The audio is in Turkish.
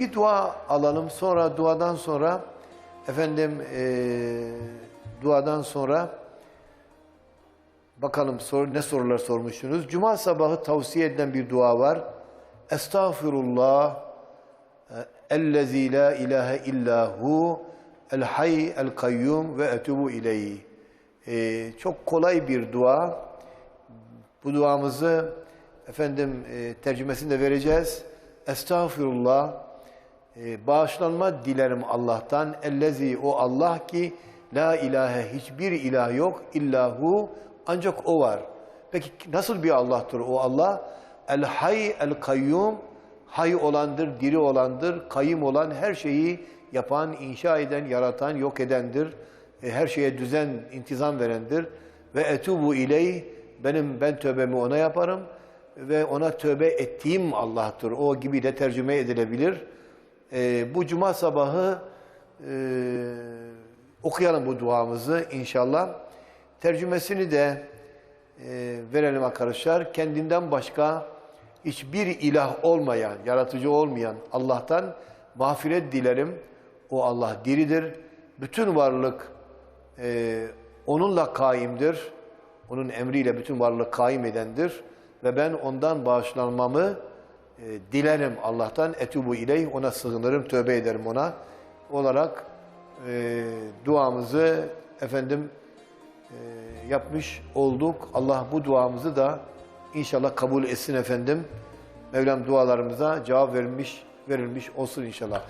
Bir dua alalım. Sonra duadan sonra efendim eee, duadan sonra bakalım sor, ne sorular sormuşsunuz. Cuma sabahı tavsiye edilen bir dua var. Estağfirullah e, ellezî la ilahe illahu el hayy el kayyum ve etubu ileyh. Eee, çok kolay bir dua. Bu duamızı efendim e, tercümesini de vereceğiz. Estağfirullah. E, bağışlanma dilerim Allah'tan. Ellezi o Allah ki la ilahe hiçbir ilah yok illahu ancak o var. Peki nasıl bir Allah'tır o Allah? El hay el kayyum hay olandır, diri olandır, kayyum olan her şeyi yapan, inşa eden, yaratan, yok edendir. E, her şeye düzen, intizam verendir. Ve etubu ileyh benim ben tövbemi ona yaparım ve ona tövbe ettiğim Allah'tır. O gibi de tercüme edilebilir. Ee, bu cuma sabahı e, okuyalım bu duamızı inşallah. Tercümesini de e, verelim arkadaşlar. Kendinden başka hiçbir ilah olmayan, yaratıcı olmayan Allah'tan mağfiret dilerim. O Allah diridir. Bütün varlık e, onunla kaimdir. Onun emriyle bütün varlık kaim edendir. Ve ben ondan bağışlanmamı e, dilerim Allah'tan. Etubu ileyh, ona sığınırım, tövbe ederim ona. Olarak e, duamızı efendim e, yapmış olduk. Allah bu duamızı da inşallah kabul etsin efendim. Mevlam dualarımıza cevap verilmiş verilmiş olsun inşallah.